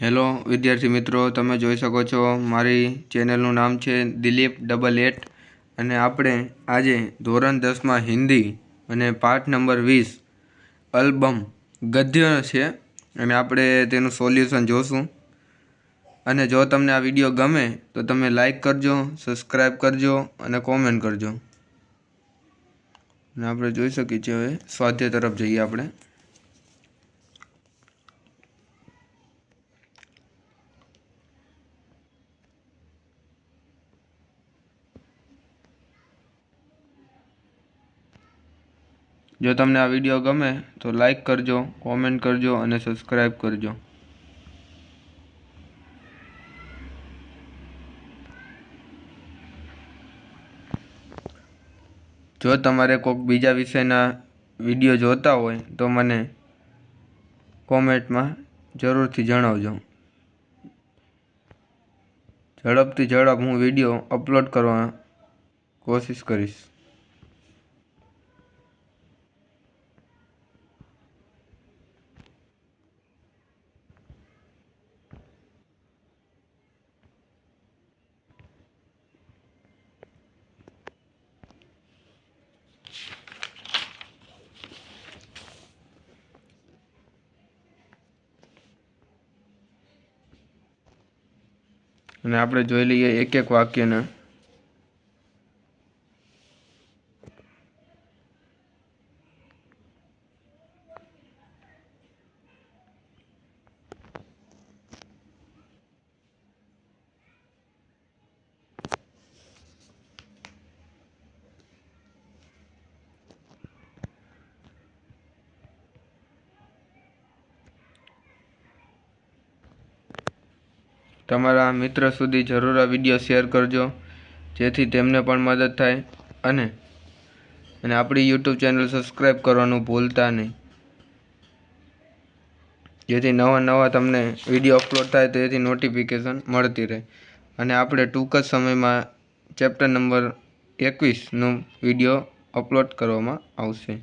Hello, વિદ્યાર્થી મિત્રો, તમે જોઈ શકો છો મારી ચેનલનું નામ છે દિલીપ ડબલ એટ અને આપણે આજે ધોરણ દસમાં હિન્દી અને પાઠ નંબર વીસ અલ્બમ ગદ્ય છે અને આપણે તેનું સોલ્યુશન જોશું. અને જો તમને આ વીડિયો ગમે તો તમે લાઈક કરજો, સબસ્ક્રાઈબ કરજો અને કોમેન્ટ કરજો. અને આપણે જોઈ શકીએ છીએ હવે સ્વાધ્યાય તરફ જઈએ આપણે. જો તમને આ વીડિયો ગમે તો લાઈક કરજો કોમેન્ટ કરજો અને સબસ્ક્રાઈબ કરજો. જો તમારે કોઈક બીજા વિષયના વીડિયો જોતા હોય તો મને કોમેન્ટમાં જરૂરથી જણાવજો. ઝડપથી ઝડપ હું વીડિયો અપલોડ કરવા કોશિશ કરીશ. અને આપણે જોઈ લઈએ એક એક વાક્યને. તમારા મિત્ર સુધી જરૂર આ વીડિયો શેર કરજો, જેથી તેમને પણ મદદ થાય અને અને આપણી યુટ્યુબ ચેનલ સબસ્ક્રાઈબ કરવાનું ભૂલતા નહીં. જેથી નવા નવા તમને વીડિયો અપલોડ થાય તેથી નોટિફિકેશન મળતી રહે. અને આપણે ટૂંક જ સમયમાં ચેપ્ટર નંબર એકવીસનું વીડિયો અપલોડ કરવામાં આવશે.